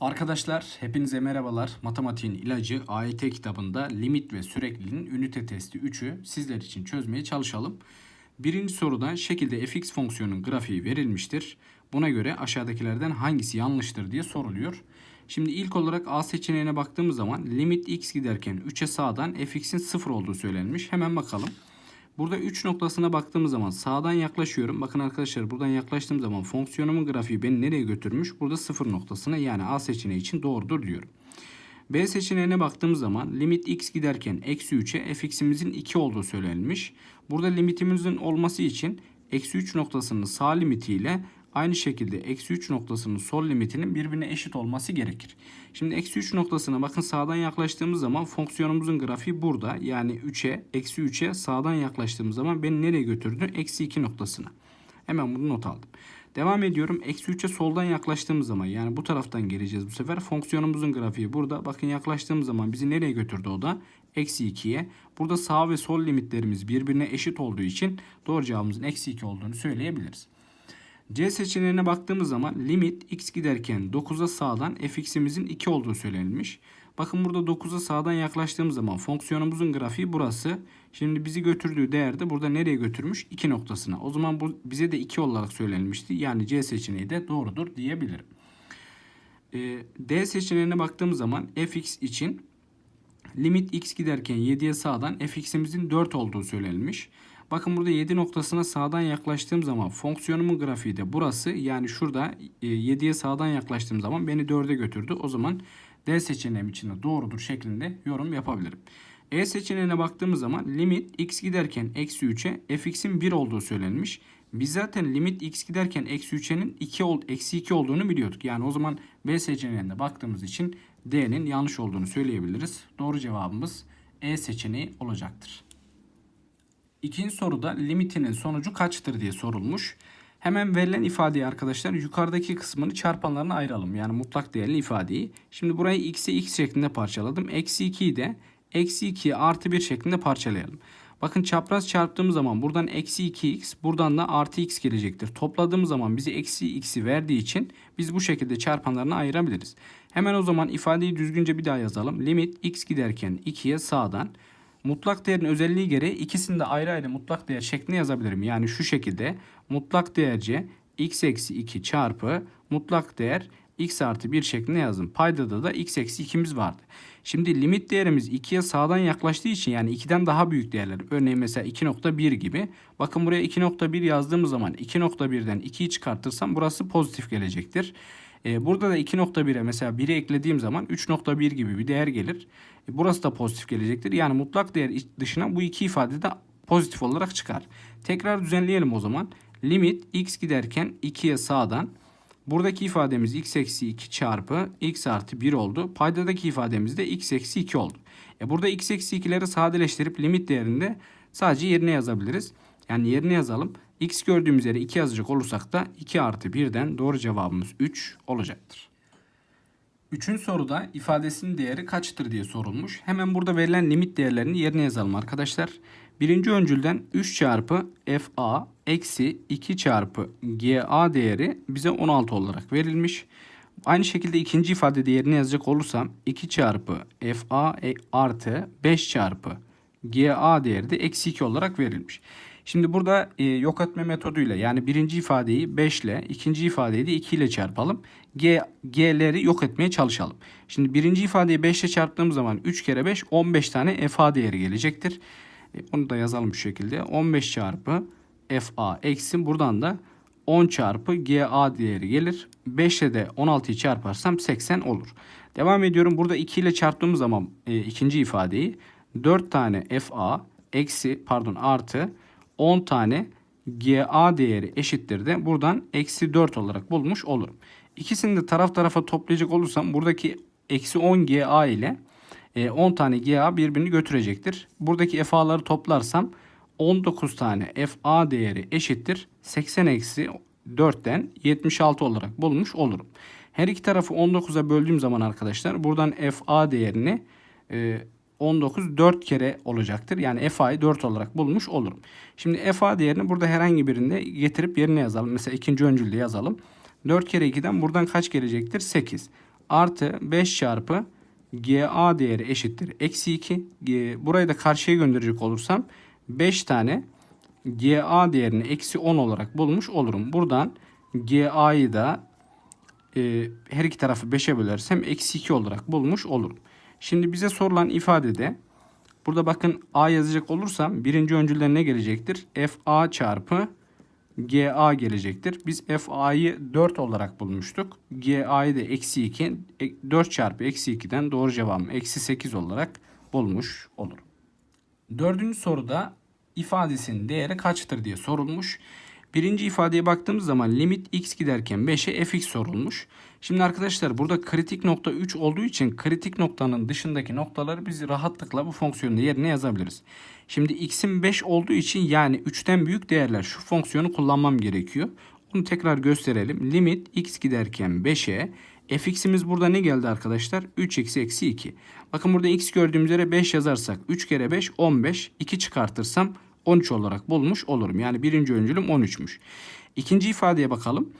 Arkadaşlar hepinize merhabalar. Matematiğin ilacı AYT kitabında limit ve sürekliliğin ünite testi 3'ü sizler için çözmeye çalışalım. Birinci soruda şekilde fx fonksiyonun grafiği verilmiştir. Buna göre aşağıdakilerden hangisi yanlıştır diye soruluyor. Şimdi ilk olarak A seçeneğine baktığımız zaman limit x giderken 3'e sağdan fx'in 0 olduğu söylenmiş. Hemen bakalım. Burada 3 noktasına baktığımız zaman sağdan yaklaşıyorum. Bakın arkadaşlar buradan yaklaştığım zaman fonksiyonumun grafiği beni nereye götürmüş? Burada 0 noktasına yani A seçeneği için doğrudur diyorum. B seçeneğine baktığımız zaman limit x giderken eksi 3'e fx'imizin 2 olduğu söylenmiş. Burada limitimizin olması için eksi 3 noktasının sağ limitiyle aynı şekilde eksi 3 noktasının sol limitinin birbirine eşit olması gerekir. Şimdi eksi 3 noktasına bakın sağdan yaklaştığımız zaman fonksiyonumuzun grafiği burada. Yani 3'e eksi 3'e sağdan yaklaştığımız zaman beni nereye götürdü? Eksi 2 noktasına. Hemen bunu not aldım. Devam ediyorum. Eksi 3'e soldan yaklaştığımız zaman yani bu taraftan geleceğiz bu sefer. Fonksiyonumuzun grafiği burada. Bakın yaklaştığımız zaman bizi nereye götürdü o da? Eksi 2'ye. Burada sağ ve sol limitlerimiz birbirine eşit olduğu için doğru cevabımızın eksi 2 olduğunu söyleyebiliriz. C seçeneğine baktığımız zaman limit x giderken 9'a sağdan fx'imizin 2 olduğu söylenmiş. Bakın burada 9'a sağdan yaklaştığımız zaman fonksiyonumuzun grafiği burası. Şimdi bizi götürdüğü değer de burada nereye götürmüş? 2 noktasına. O zaman bu bize de 2 olarak söylenmişti. Yani C seçeneği de doğrudur diyebilirim. Ee, D seçeneğine baktığımız zaman fx için limit x giderken 7'ye sağdan fx'imizin 4 olduğu söylenmiş. Bakın burada 7 noktasına sağdan yaklaştığım zaman fonksiyonumun grafiği de burası. Yani şurada 7'ye sağdan yaklaştığım zaman beni 4'e götürdü. O zaman D seçeneğim için de doğrudur şeklinde yorum yapabilirim. E seçeneğine baktığımız zaman limit x giderken eksi 3'e fx'in 1 olduğu söylenmiş. Biz zaten limit x giderken eksi 3'e'nin 2 ol, eksi 2 olduğunu biliyorduk. Yani o zaman B seçeneğine baktığımız için D'nin yanlış olduğunu söyleyebiliriz. Doğru cevabımız E seçeneği olacaktır. İkinci soruda limitinin sonucu kaçtır diye sorulmuş. Hemen verilen ifadeyi arkadaşlar yukarıdaki kısmını çarpanlarına ayıralım. Yani mutlak değerli ifadeyi. Şimdi burayı x'e x şeklinde parçaladım. Eksi 2'yi de eksi 2'ye artı 1 şeklinde parçalayalım. Bakın çapraz çarptığımız zaman buradan eksi 2x buradan da artı x gelecektir. Topladığımız zaman bize eksi x'i verdiği için biz bu şekilde çarpanlarına ayırabiliriz. Hemen o zaman ifadeyi düzgünce bir daha yazalım. Limit x giderken 2'ye sağdan mutlak değerin özelliği gereği ikisini de ayrı ayrı mutlak değer şeklinde yazabilirim. Yani şu şekilde mutlak değerce x eksi 2 çarpı mutlak değer x artı 1 şeklinde yazdım. Paydada da x eksi 2'miz vardı. Şimdi limit değerimiz 2'ye sağdan yaklaştığı için yani 2'den daha büyük değerler. Örneğin mesela 2.1 gibi. Bakın buraya 2.1 yazdığımız zaman 2.1'den 2'yi çıkartırsam burası pozitif gelecektir. Ee, burada da 2.1'e mesela 1'i eklediğim zaman 3.1 gibi bir değer gelir. E, burası da pozitif gelecektir. Yani mutlak değer dışına bu iki ifade de pozitif olarak çıkar. Tekrar düzenleyelim o zaman. Limit x giderken 2'ye sağdan Buradaki ifademiz x eksi 2 çarpı x artı 1 oldu. Paydadaki ifademiz de x eksi 2 oldu. E burada x eksi 2'leri sadeleştirip limit değerinde sadece yerine yazabiliriz. Yani yerine yazalım. X gördüğümüz yere 2 yazacak olursak da 2 artı 1'den doğru cevabımız 3 olacaktır. Üçüncü soruda ifadesinin değeri kaçtır diye sorulmuş. Hemen burada verilen limit değerlerini yerine yazalım arkadaşlar. Birinci öncülden 3 çarpı fa eksi 2 çarpı ga değeri bize 16 olarak verilmiş. Aynı şekilde ikinci ifade değerini yazacak olursam 2 çarpı fa e, artı 5 çarpı ga değeri de eksi 2 olarak verilmiş. Şimdi burada e, yok etme metoduyla yani birinci ifadeyi 5 ile ikinci ifadeyi de 2 ile çarpalım. G, G'leri yok etmeye çalışalım. Şimdi birinci ifadeyi 5 ile çarptığımız zaman 3 kere 5 15 tane FA değeri gelecektir. E, onu da yazalım şu şekilde. 15 çarpı FA eksi buradan da 10 çarpı GA değeri gelir. 5 ile de 16'yı çarparsam 80 olur. Devam ediyorum. Burada 2 ile çarptığımız zaman e, ikinci ifadeyi 4 tane FA eksi pardon artı 10 tane GA değeri eşittir de buradan eksi 4 olarak bulmuş olurum. İkisini de taraf tarafa toplayacak olursam buradaki eksi 10 GA ile 10 tane GA birbirini götürecektir. Buradaki FA'ları toplarsam 19 tane FA değeri eşittir. 80 eksi 4'ten 76 olarak bulmuş olurum. Her iki tarafı 19'a böldüğüm zaman arkadaşlar buradan FA değerini 19 4 kere olacaktır. Yani FA'yı 4 olarak bulmuş olurum. Şimdi FA değerini burada herhangi birinde getirip yerine yazalım. Mesela ikinci öncülde yazalım. 4 kere 2'den buradan kaç gelecektir? 8. artı 5 çarpı GA değeri eşittir. Eksi 2. G- Burayı da karşıya gönderecek olursam 5 tane GA değerini eksi 10 olarak bulmuş olurum. Buradan GA'yı da e, her iki tarafı 5'e bölersem eksi 2 olarak bulmuş olurum. Şimdi bize sorulan ifadede burada bakın A yazacak olursam birinci öncülden ne gelecektir? FA çarpı GA gelecektir. Biz FA'yı 4 olarak bulmuştuk. GA'yı da eksi 2. 4 çarpı eksi 2'den doğru cevabım eksi 8 olarak bulmuş olurum. Dördüncü soruda ifadesinin değeri kaçtır diye sorulmuş. Birinci ifadeye baktığımız zaman limit x giderken 5'e fx sorulmuş. Şimdi arkadaşlar burada kritik nokta 3 olduğu için kritik noktanın dışındaki noktaları biz rahatlıkla bu fonksiyonun yerine yazabiliriz. Şimdi x'in 5 olduğu için yani 3'ten büyük değerler şu fonksiyonu kullanmam gerekiyor. Onu tekrar gösterelim. Limit x giderken 5'e fx'imiz burada ne geldi arkadaşlar? 3x eksi 2. Bakın burada x gördüğümüz yere 5 yazarsak 3 kere 5 15. 2 çıkartırsam 13 olarak bulmuş olurum. Yani birinci öncülüm 13'müş. İkinci ifadeye bakalım.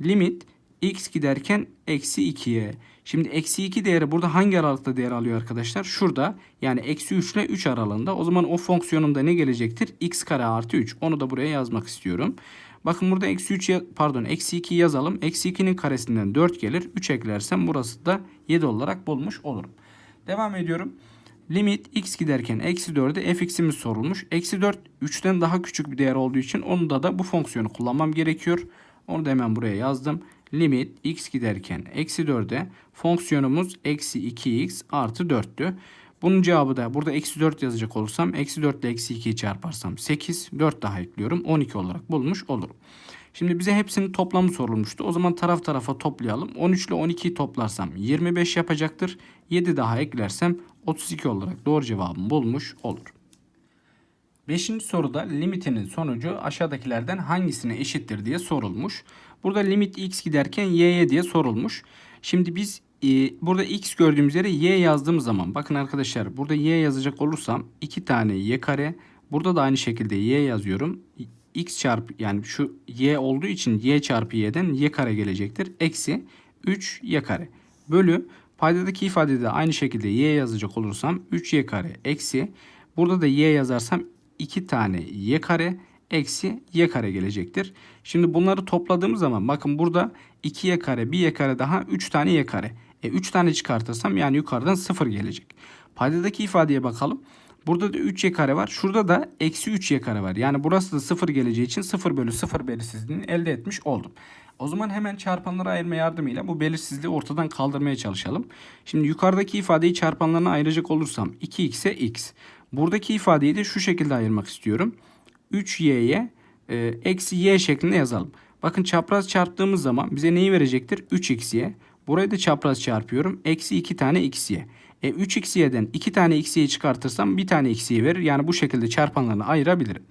Limit x giderken eksi 2'ye. Şimdi eksi 2 değeri burada hangi aralıkta değer alıyor arkadaşlar? Şurada yani eksi 3 ile 3 aralığında. O zaman o fonksiyonumda ne gelecektir? x kare artı 3. Onu da buraya yazmak istiyorum. Bakın burada eksi 3 ya- pardon eksi 2 yazalım. Eksi 2'nin karesinden 4 gelir. 3 eklersem burası da 7 olarak bulmuş olurum. Devam ediyorum. Limit x giderken eksi 4'e fx'imiz sorulmuş. Eksi 4 3'ten daha küçük bir değer olduğu için onda da bu fonksiyonu kullanmam gerekiyor. Onu da hemen buraya yazdım. Limit x giderken eksi 4'e fonksiyonumuz eksi 2x artı 4'tü. Bunun cevabı da burada eksi 4 yazacak olursam eksi 4 ile eksi 2'yi çarparsam 8. 4 daha ekliyorum. 12 olarak bulmuş olurum. Şimdi bize hepsinin toplamı sorulmuştu. O zaman taraf tarafa toplayalım. 13 ile 12'yi toplarsam 25 yapacaktır. 7 daha eklersem 32 olarak doğru cevabımı bulmuş olur. Beşinci soruda limitinin sonucu aşağıdakilerden hangisine eşittir diye sorulmuş. Burada limit x giderken y'ye diye sorulmuş. Şimdi biz e, burada x gördüğümüz yere y yazdığım zaman bakın arkadaşlar burada y yazacak olursam 2 tane y kare burada da aynı şekilde y yazıyorum. x çarpı yani şu y olduğu için y çarpı y'den y kare gelecektir. Eksi 3 y kare bölü paydadaki ifadede de aynı şekilde y yazacak olursam 3y kare eksi burada da y yazarsam 2 tane y kare eksi y kare gelecektir. Şimdi bunları topladığımız zaman bakın burada 2y kare bir y kare daha 3 tane y kare. E 3 tane çıkartırsam yani yukarıdan 0 gelecek. Paydadaki ifadeye bakalım. Burada da 3y kare var. Şurada da eksi 3y kare var. Yani burası da 0 geleceği için 0 bölü 0 belirsizliğini elde etmiş oldum. O zaman hemen çarpanları ayırma yardımıyla bu belirsizliği ortadan kaldırmaya çalışalım. Şimdi yukarıdaki ifadeyi çarpanlarına ayıracak olursam 2x'e x. Buradaki ifadeyi de şu şekilde ayırmak istiyorum. 3y'ye e, eksi y şeklinde yazalım. Bakın çapraz çarptığımız zaman bize neyi verecektir? 3xy. Burayı da çapraz çarpıyorum. Eksi 2 tane xy. E 3xy'den 2 tane xy'yi çıkartırsam 1 tane xy verir. Yani bu şekilde çarpanlarını ayırabilirim.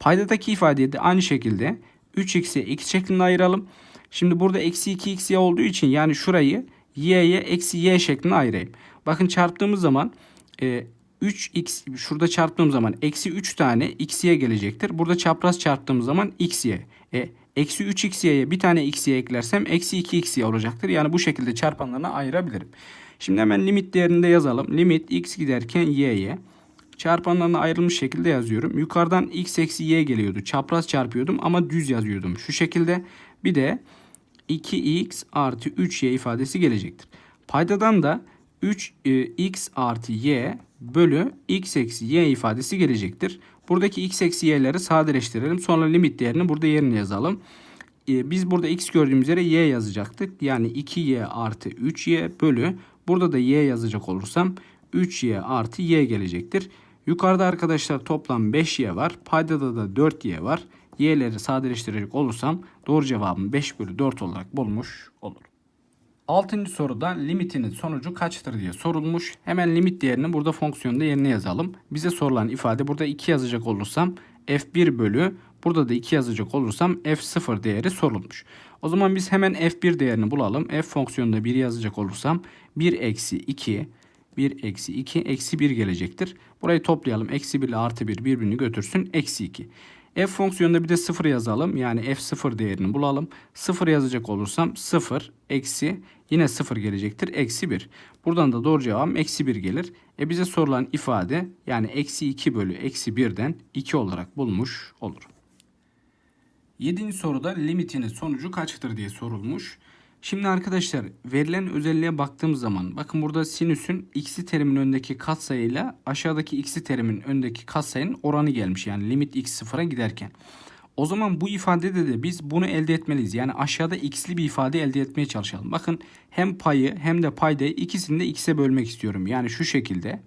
Paydadaki ifadeyi de aynı şekilde 3x'e x şeklinde ayıralım. Şimdi burada eksi 2xy olduğu için yani şurayı y'ye eksi y şeklinde ayırayım. Bakın çarptığımız zaman e, 3x şurada çarptığım zaman eksi 3 tane x'ye gelecektir. Burada çapraz çarptığımız zaman x'ye. E, eksi 3x'ye bir tane x'ye eklersem eksi 2x'ye olacaktır. Yani bu şekilde çarpanlarına ayırabilirim. Şimdi hemen limit değerini de yazalım. Limit x giderken y'ye. Çarpanlarına ayrılmış şekilde yazıyorum. Yukarıdan x eksi y geliyordu. Çapraz çarpıyordum ama düz yazıyordum. Şu şekilde bir de 2x artı 3y ifadesi gelecektir. Paydadan da 3x artı y bölü x eksi y ifadesi gelecektir. Buradaki x eksi y'leri sadeleştirelim. Sonra limit değerini burada yerine yazalım. E, biz burada x gördüğümüz yere y yazacaktık. Yani 2y artı 3y bölü. Burada da y yazacak olursam 3y artı y gelecektir. Yukarıda arkadaşlar toplam 5y var. Paydada da 4y var. Y'leri sadeleştirecek olursam doğru cevabım 5 bölü 4 olarak bulmuş olurum. 6. soruda limitinin sonucu kaçtır diye sorulmuş. Hemen limit değerini burada fonksiyonda yerine yazalım. Bize sorulan ifade burada 2 yazacak olursam f1 bölü burada da 2 yazacak olursam f0 değeri sorulmuş. O zaman biz hemen f1 değerini bulalım. f fonksiyonunda 1 yazacak olursam 1 eksi 2 1 eksi 2 eksi 1 gelecektir. Burayı toplayalım. Eksi 1 ile artı 1 birbirini götürsün. Eksi 2. F fonksiyonunda bir de 0 yazalım. Yani F0 değerini bulalım. 0 yazacak olursam 0 eksi Yine 0 gelecektir. Eksi 1. Buradan da doğru cevabım eksi 1 gelir. E bize sorulan ifade yani eksi 2 bölü eksi 1'den 2 olarak bulmuş olur. Yedinci soruda limitinin sonucu kaçtır diye sorulmuş. Şimdi arkadaşlar verilen özelliğe baktığım zaman bakın burada sinüsün x'i terimin önündeki katsayıyla aşağıdaki x'i terimin önündeki katsayının oranı gelmiş. Yani limit x sıfıra giderken. O zaman bu ifadede de biz bunu elde etmeliyiz. Yani aşağıda x'li bir ifade elde etmeye çalışalım. Bakın hem payı hem de paydayı ikisini de x'e bölmek istiyorum. Yani şu şekilde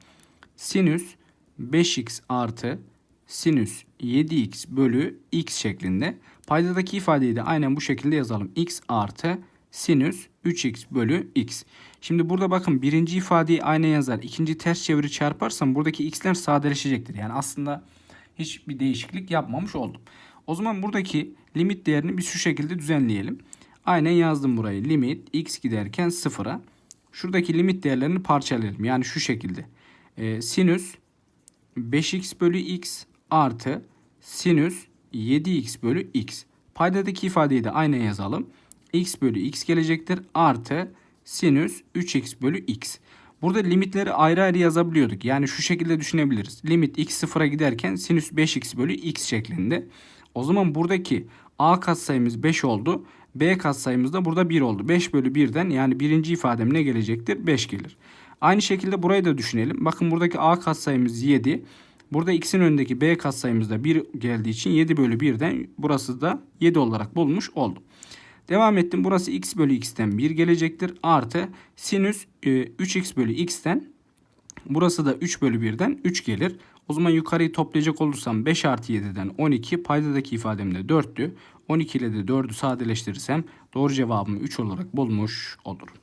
sinüs 5x artı sinüs 7x bölü x şeklinde. Paydadaki ifadeyi de aynen bu şekilde yazalım. x artı sinüs 3x bölü x. Şimdi burada bakın birinci ifadeyi aynı yazar. ikinci ters çeviri çarparsam buradaki x'ler sadeleşecektir. Yani aslında hiçbir değişiklik yapmamış oldum. O zaman buradaki limit değerini bir şu şekilde düzenleyelim. Aynen yazdım burayı. Limit x giderken sıfıra. Şuradaki limit değerlerini parçalayalım. Yani şu şekilde. Ee, sinüs 5x bölü x artı sinüs 7x bölü x. Paydadaki ifadeyi de aynen yazalım. x bölü x gelecektir. Artı sinüs 3x bölü x. Burada limitleri ayrı ayrı yazabiliyorduk. Yani şu şekilde düşünebiliriz. Limit x sıfıra giderken sinüs 5x bölü x şeklinde. O zaman buradaki a katsayımız 5 oldu. B katsayımız da burada 1 oldu. 5 bölü 1'den yani birinci ifadem ne gelecektir? 5 gelir. Aynı şekilde burayı da düşünelim. Bakın buradaki a katsayımız 7. Burada x'in önündeki b katsayımız da 1 geldiği için 7 bölü 1'den burası da 7 olarak bulmuş oldum. Devam ettim. Burası x bölü x'ten 1 gelecektir. Artı sinüs e, 3x bölü x'ten burası da 3 bölü 1'den 3 gelir. O zaman yukarıyı toplayacak olursam 5 artı 7'den 12 paydadaki ifadem de 4'tü. 12 ile de 4'ü sadeleştirirsem doğru cevabımı 3 olarak bulmuş olurum.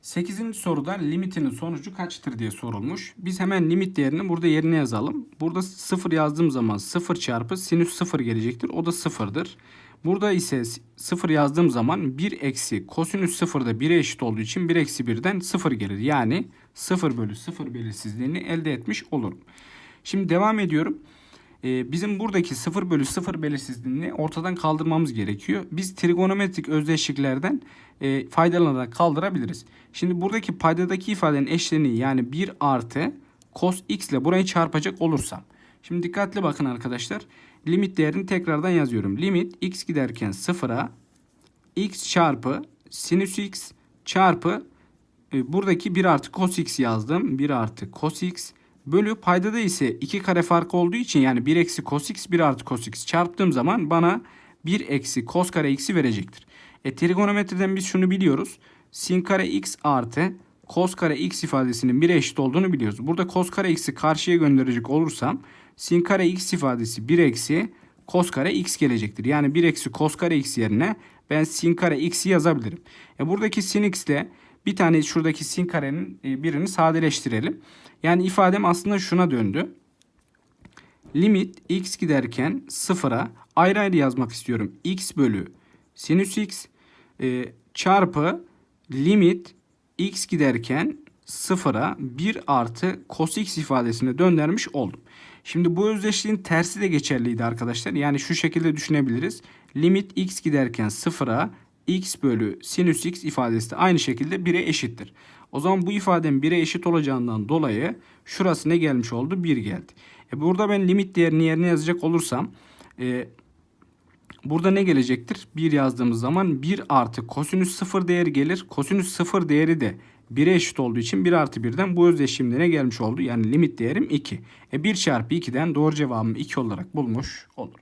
8. soruda limitinin sonucu kaçtır diye sorulmuş. Biz hemen limit değerini burada yerine yazalım. Burada 0 yazdığım zaman 0 çarpı sinüs 0 gelecektir. O da 0'dır. Burada ise 0 yazdığım zaman 1 eksi kosinüs 0 da 1'e eşit olduğu için 1 eksi 1'den 0 gelir. Yani 0 bölü 0 belirsizliğini elde etmiş olurum. Şimdi devam ediyorum. Ee, bizim buradaki 0 bölü 0 belirsizliğini ortadan kaldırmamız gerekiyor. Biz trigonometrik özdeşliklerden e, faydalanarak kaldırabiliriz. Şimdi buradaki paydadaki ifadenin eşleniği yani 1 artı cos x ile burayı çarpacak olursam. Şimdi dikkatli bakın arkadaşlar. Limit değerini tekrardan yazıyorum. Limit x giderken 0'a x çarpı sinüs x çarpı e, buradaki 1 artı cos x yazdım. 1 artı cos x bölü paydada ise 2 kare farkı olduğu için yani 1 eksi cos x 1 artı cos x çarptığım zaman bana 1 eksi cos kare x'i verecektir. E trigonometriden biz şunu biliyoruz. Sin kare x artı cos kare x ifadesinin 1'e eşit olduğunu biliyoruz. Burada cos kare x'i karşıya gönderecek olursam sin kare x ifadesi 1 eksi cos kare x gelecektir. Yani 1 eksi cos kare x yerine ben sin kare x'i yazabilirim. E buradaki sin x ile bir tane şuradaki sin karenin e, birini sadeleştirelim. Yani ifadem aslında şuna döndü. Limit x giderken sıfıra ayrı ayrı yazmak istiyorum. x bölü sinüs x e, çarpı limit x giderken sıfıra 1 artı cos x ifadesine döndürmüş oldum. Şimdi bu özdeşliğin tersi de geçerliydi arkadaşlar. Yani şu şekilde düşünebiliriz. Limit x giderken sıfıra x bölü sinüs x ifadesi de aynı şekilde 1'e eşittir. O zaman bu ifadenin 1'e eşit olacağından dolayı şurası ne gelmiş oldu? 1 geldi. E burada ben limit değerini yerine yazacak olursam e, burada ne gelecektir? 1 yazdığımız zaman 1 artı kosinüs 0 değeri gelir. Kosinüs 0 değeri de 1'e eşit olduğu için 1 artı 1'den bu özdeşimde ne gelmiş oldu? Yani limit değerim 2. E 1 çarpı 2'den doğru cevabımı 2 olarak bulmuş olurum.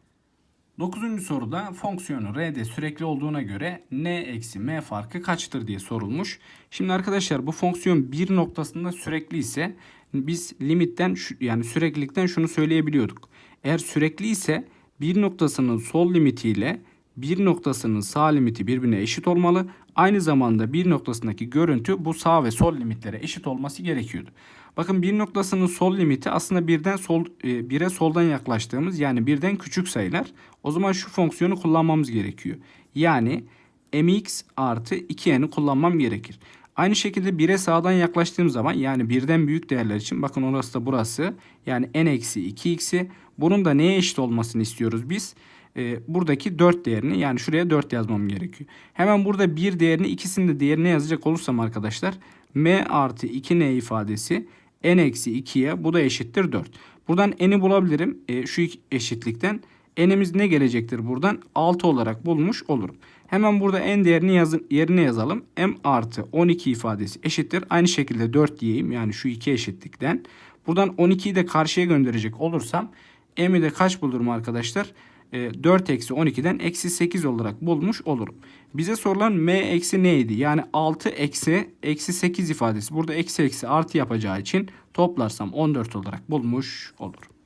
9. soruda fonksiyonu r'de sürekli olduğuna göre n eksi m farkı kaçtır diye sorulmuş. Şimdi arkadaşlar bu fonksiyon bir noktasında sürekli ise biz limitten yani süreklilikten şunu söyleyebiliyorduk. Eğer sürekli ise bir noktasının sol limitiyle bir noktasının sağ limiti birbirine eşit olmalı. Aynı zamanda bir noktasındaki görüntü bu sağ ve sol limitlere eşit olması gerekiyordu. Bakın bir noktasının sol limiti aslında birden sol e, bire soldan yaklaştığımız yani birden küçük sayılar. O zaman şu fonksiyonu kullanmamız gerekiyor. Yani mx artı 2n'i kullanmam gerekir. Aynı şekilde 1'e sağdan yaklaştığım zaman yani birden büyük değerler için bakın orası da burası. Yani n eksi 2x'i bunun da neye eşit olmasını istiyoruz biz? E, buradaki 4 değerini yani şuraya 4 yazmam gerekiyor. Hemen burada 1 değerini ikisini de değerine yazacak olursam arkadaşlar m artı 2n ifadesi n eksi 2'ye bu da eşittir 4. Buradan n'i bulabilirim e, şu eşitlikten. n'imiz ne gelecektir buradan? 6 olarak bulmuş olurum. Hemen burada n değerini yazın, yerine yazalım. m artı 12 ifadesi eşittir. Aynı şekilde 4 diyeyim yani şu iki eşitlikten. Buradan 12'yi de karşıya gönderecek olursam m'i de kaç bulurum arkadaşlar? E, 4 eksi 12'den eksi 8 olarak bulmuş olurum. Bize sorulan m eksi neydi? Yani 6 eksi eksi 8 ifadesi. Burada eksi eksi artı yapacağı için toplarsam 14 olarak bulmuş olurum.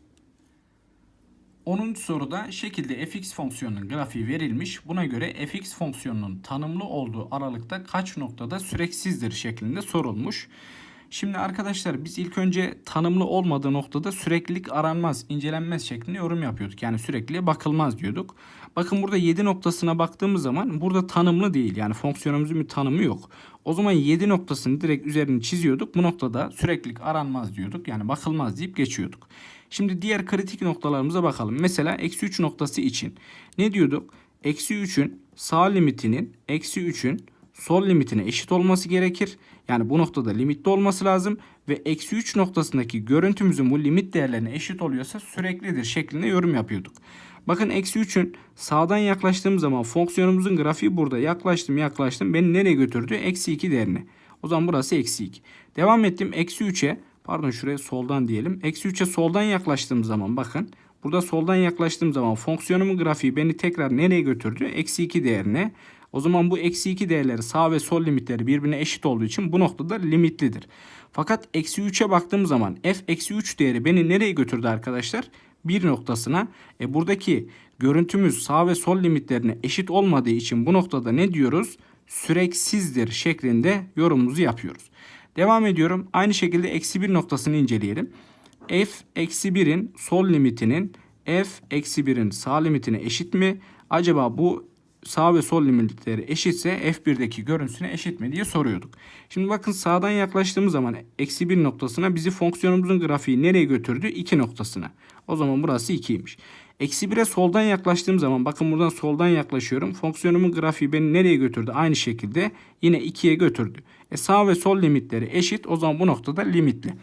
10. soruda şekilde fx fonksiyonunun grafiği verilmiş. Buna göre fx fonksiyonunun tanımlı olduğu aralıkta kaç noktada süreksizdir şeklinde sorulmuş. Şimdi arkadaşlar biz ilk önce tanımlı olmadığı noktada süreklilik aranmaz, incelenmez şeklinde yorum yapıyorduk. Yani sürekliye bakılmaz diyorduk. Bakın burada 7 noktasına baktığımız zaman burada tanımlı değil. Yani fonksiyonumuzun bir tanımı yok. O zaman 7 noktasını direkt üzerini çiziyorduk. Bu noktada süreklilik aranmaz diyorduk. Yani bakılmaz deyip geçiyorduk. Şimdi diğer kritik noktalarımıza bakalım. Mesela eksi 3 noktası için ne diyorduk? Eksi 3'ün sağ limitinin eksi 3'ün sol limitine eşit olması gerekir. Yani bu noktada limitli olması lazım ve eksi 3 noktasındaki görüntümüzün bu limit değerlerine eşit oluyorsa süreklidir şeklinde yorum yapıyorduk. Bakın eksi 3'ün sağdan yaklaştığım zaman fonksiyonumuzun grafiği burada yaklaştım yaklaştım beni nereye götürdü? Eksi 2 değerine. O zaman burası eksi 2. Devam ettim eksi 3'e pardon şuraya soldan diyelim. Eksi 3'e soldan yaklaştığım zaman bakın burada soldan yaklaştığım zaman fonksiyonumun grafiği beni tekrar nereye götürdü? Eksi 2 değerine. O zaman bu eksi 2 değerleri sağ ve sol limitleri birbirine eşit olduğu için bu noktada limitlidir. Fakat eksi 3'e baktığım zaman f eksi 3 değeri beni nereye götürdü arkadaşlar? Bir noktasına. E buradaki görüntümüz sağ ve sol limitlerine eşit olmadığı için bu noktada ne diyoruz? Süreksizdir şeklinde yorumumuzu yapıyoruz. Devam ediyorum. Aynı şekilde eksi 1 noktasını inceleyelim. f eksi 1'in sol limitinin f eksi 1'in sağ limitine eşit mi? Acaba bu sağ ve sol limitleri eşitse F1'deki görüntüsüne eşit mi diye soruyorduk. Şimdi bakın sağdan yaklaştığımız zaman eksi 1 noktasına bizi fonksiyonumuzun grafiği nereye götürdü? 2 noktasına. O zaman burası 2'ymiş. Eksi 1'e soldan yaklaştığım zaman bakın buradan soldan yaklaşıyorum. Fonksiyonumun grafiği beni nereye götürdü? Aynı şekilde yine 2'ye götürdü. E sağ ve sol limitleri eşit. O zaman bu noktada limitli.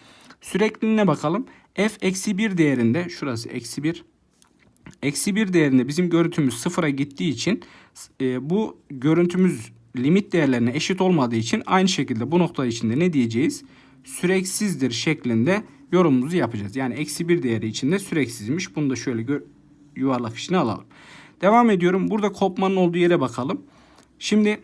Sürekliliğine bakalım. F eksi 1 değerinde şurası eksi 1 Eksi 1 değerinde bizim görüntümüz sıfıra gittiği için e, bu görüntümüz limit değerlerine eşit olmadığı için aynı şekilde bu nokta içinde ne diyeceğiz? Süreksizdir şeklinde yorumumuzu yapacağız. Yani eksi 1 değeri içinde süreksizmiş. Bunu da şöyle gör, yuvarlak içine alalım. Devam ediyorum. Burada kopmanın olduğu yere bakalım. Şimdi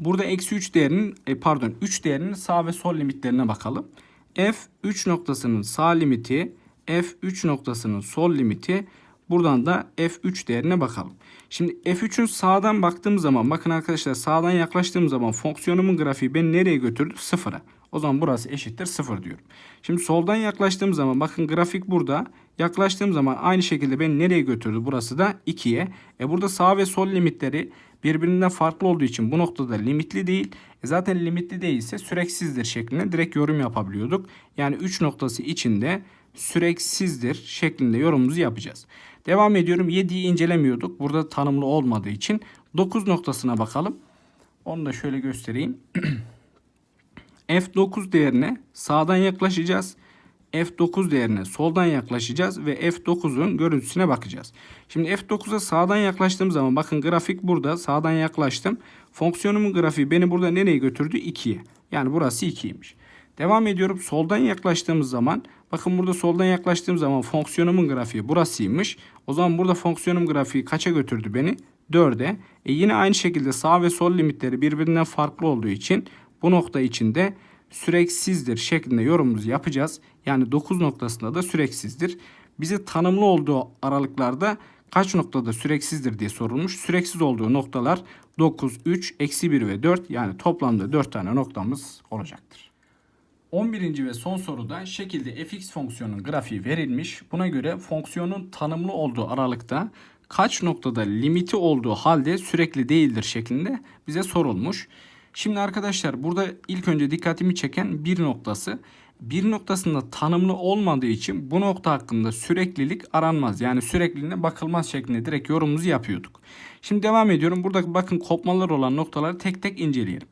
burada eksi 3 değerinin e, pardon 3 değerinin sağ ve sol limitlerine bakalım. F 3 noktasının sağ limiti F3 noktasının sol limiti buradan da F3 değerine bakalım. Şimdi F3'ün sağdan baktığım zaman bakın arkadaşlar sağdan yaklaştığım zaman fonksiyonumun grafiği beni nereye götürdü? Sıfıra. O zaman burası eşittir sıfır diyorum. Şimdi soldan yaklaştığım zaman bakın grafik burada. Yaklaştığım zaman aynı şekilde beni nereye götürdü? Burası da 2'ye. E burada sağ ve sol limitleri birbirinden farklı olduğu için bu noktada limitli değil. E zaten limitli değilse süreksizdir şeklinde direkt yorum yapabiliyorduk. Yani 3 noktası içinde süreksizdir şeklinde yorumumuzu yapacağız. Devam ediyorum. 7'yi incelemiyorduk. Burada tanımlı olmadığı için 9 noktasına bakalım. Onu da şöyle göstereyim. F9 değerine sağdan yaklaşacağız. F9 değerine soldan yaklaşacağız ve F9'un görüntüsüne bakacağız. Şimdi F9'a sağdan yaklaştığım zaman bakın grafik burada sağdan yaklaştım. Fonksiyonumun grafiği beni burada nereye götürdü? 2'ye. Yani burası 2'ymiş. Devam ediyorum. Soldan yaklaştığımız zaman bakın burada soldan yaklaştığım zaman fonksiyonumun grafiği burasıymış. O zaman burada fonksiyonum grafiği kaça götürdü beni? 4'e. E yine aynı şekilde sağ ve sol limitleri birbirinden farklı olduğu için bu nokta içinde süreksizdir şeklinde yorumumuzu yapacağız. Yani 9 noktasında da süreksizdir. Bize tanımlı olduğu aralıklarda kaç noktada süreksizdir diye sorulmuş. Süreksiz olduğu noktalar 9, 3, eksi 1 ve 4 yani toplamda 4 tane noktamız olacaktır. 11. ve son soruda şekilde fx fonksiyonun grafiği verilmiş. Buna göre fonksiyonun tanımlı olduğu aralıkta kaç noktada limiti olduğu halde sürekli değildir şeklinde bize sorulmuş. Şimdi arkadaşlar burada ilk önce dikkatimi çeken bir noktası bir noktasında tanımlı olmadığı için bu nokta hakkında süreklilik aranmaz. Yani sürekliliğine bakılmaz şeklinde direkt yorumumuzu yapıyorduk. Şimdi devam ediyorum. Burada bakın kopmalar olan noktaları tek tek inceleyelim.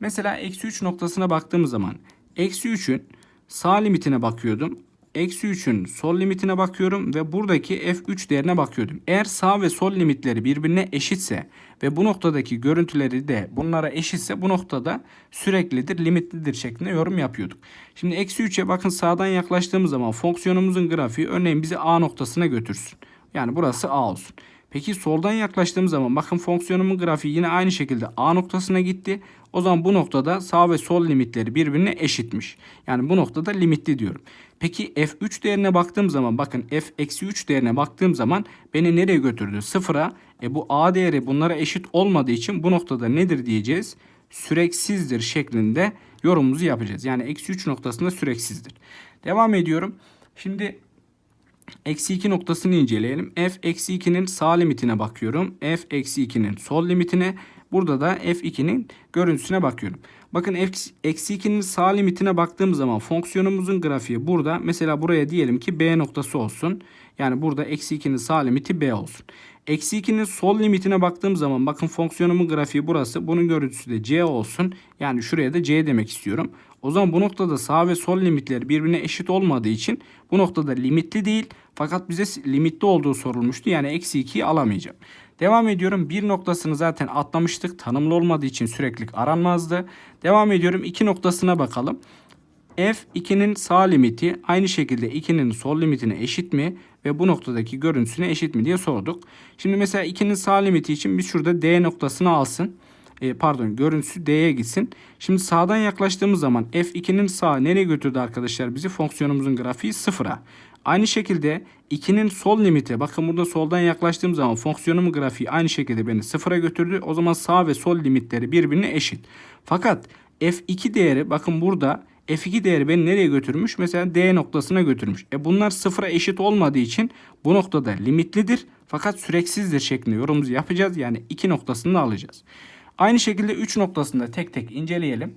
Mesela eksi 3 noktasına baktığımız zaman eksi 3'ün sağ limitine bakıyordum. Eksi 3'ün sol limitine bakıyorum ve buradaki f3 değerine bakıyordum. Eğer sağ ve sol limitleri birbirine eşitse ve bu noktadaki görüntüleri de bunlara eşitse bu noktada süreklidir, limitlidir şeklinde yorum yapıyorduk. Şimdi eksi 3'e bakın sağdan yaklaştığımız zaman fonksiyonumuzun grafiği örneğin bizi A noktasına götürsün. Yani burası A olsun. Peki soldan yaklaştığım zaman bakın fonksiyonumun grafiği yine aynı şekilde A noktasına gitti. O zaman bu noktada sağ ve sol limitleri birbirine eşitmiş. Yani bu noktada limitli diyorum. Peki f3 değerine baktığım zaman bakın f-3 değerine baktığım zaman beni nereye götürdü? Sıfıra. E bu A değeri bunlara eşit olmadığı için bu noktada nedir diyeceğiz? Süreksizdir şeklinde yorumumuzu yapacağız. Yani eksi 3 noktasında süreksizdir. Devam ediyorum. Şimdi Eksi 2 noktasını inceleyelim. f eksi 2'nin sağ limitine bakıyorum. f eksi 2'nin sol limitine. Burada da f2'nin görüntüsüne bakıyorum. Bakın eksi 2'nin sağ limitine baktığım zaman fonksiyonumuzun grafiği burada. Mesela buraya diyelim ki b noktası olsun. Yani burada eksi 2'nin sağ limiti b olsun. Eksi 2'nin sol limitine baktığım zaman bakın fonksiyonumun grafiği burası. Bunun görüntüsü de c olsun. Yani şuraya da c demek istiyorum. O zaman bu noktada sağ ve sol limitleri birbirine eşit olmadığı için bu noktada limitli değil. Fakat bize limitli olduğu sorulmuştu. Yani eksi 2'yi alamayacağım. Devam ediyorum. Bir noktasını zaten atlamıştık. Tanımlı olmadığı için süreklilik aranmazdı. Devam ediyorum. iki noktasına bakalım. F2'nin sağ limiti aynı şekilde 2'nin sol limitine eşit mi? Ve bu noktadaki görüntüsüne eşit mi diye sorduk. Şimdi mesela 2'nin sağ limiti için biz şurada D noktasını alsın. E, pardon görüntüsü D'ye gitsin. Şimdi sağdan yaklaştığımız zaman F2'nin sağ nereye götürdü arkadaşlar bizi? Fonksiyonumuzun grafiği sıfıra. Aynı şekilde 2'nin sol limiti bakın burada soldan yaklaştığım zaman fonksiyonumun grafiği aynı şekilde beni sıfıra götürdü. O zaman sağ ve sol limitleri birbirine eşit. Fakat F2 değeri bakın burada F2 değeri beni nereye götürmüş? Mesela D noktasına götürmüş. E bunlar sıfıra eşit olmadığı için bu noktada limitlidir fakat süreksizdir şeklinde yorumumuzu yapacağız. Yani 2 noktasını alacağız. Aynı şekilde 3 noktasını da tek tek inceleyelim.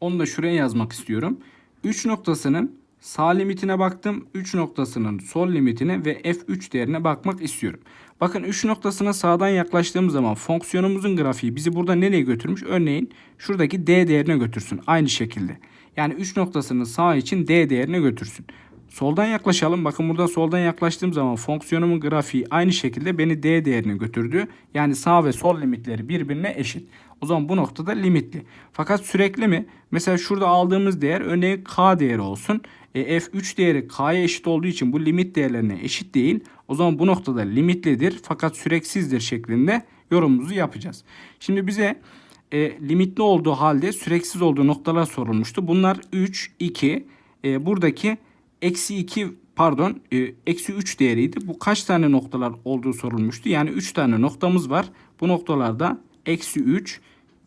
Onu da şuraya yazmak istiyorum. 3 noktasının sağ limitine baktım. 3 noktasının sol limitine ve f3 değerine bakmak istiyorum. Bakın 3 noktasına sağdan yaklaştığım zaman fonksiyonumuzun grafiği bizi burada nereye götürmüş? Örneğin şuradaki d değerine götürsün. Aynı şekilde. Yani 3 noktasının sağ için d değerine götürsün. Soldan yaklaşalım. Bakın burada soldan yaklaştığım zaman fonksiyonumun grafiği aynı şekilde beni d değerine götürdü. Yani sağ ve sol limitleri birbirine eşit. O zaman bu noktada limitli. Fakat sürekli mi? Mesela şurada aldığımız değer örneğin k değeri olsun. E, f3 değeri k'ya eşit olduğu için bu limit değerlerine eşit değil. O zaman bu noktada limitlidir fakat süreksizdir şeklinde yorumumuzu yapacağız. Şimdi bize e, limitli olduğu halde süreksiz olduğu noktalar sorulmuştu. Bunlar 3, 2, e, buradaki eksi 2 pardon e, eksi 3 değeriydi. Bu kaç tane noktalar olduğu sorulmuştu. Yani 3 tane noktamız var. Bu noktalarda eksi 3,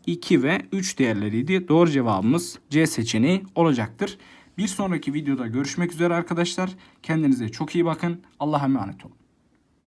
2 ve 3 değerleriydi. Doğru cevabımız C seçeneği olacaktır. Bir sonraki videoda görüşmek üzere arkadaşlar. Kendinize çok iyi bakın. Allah'a emanet olun.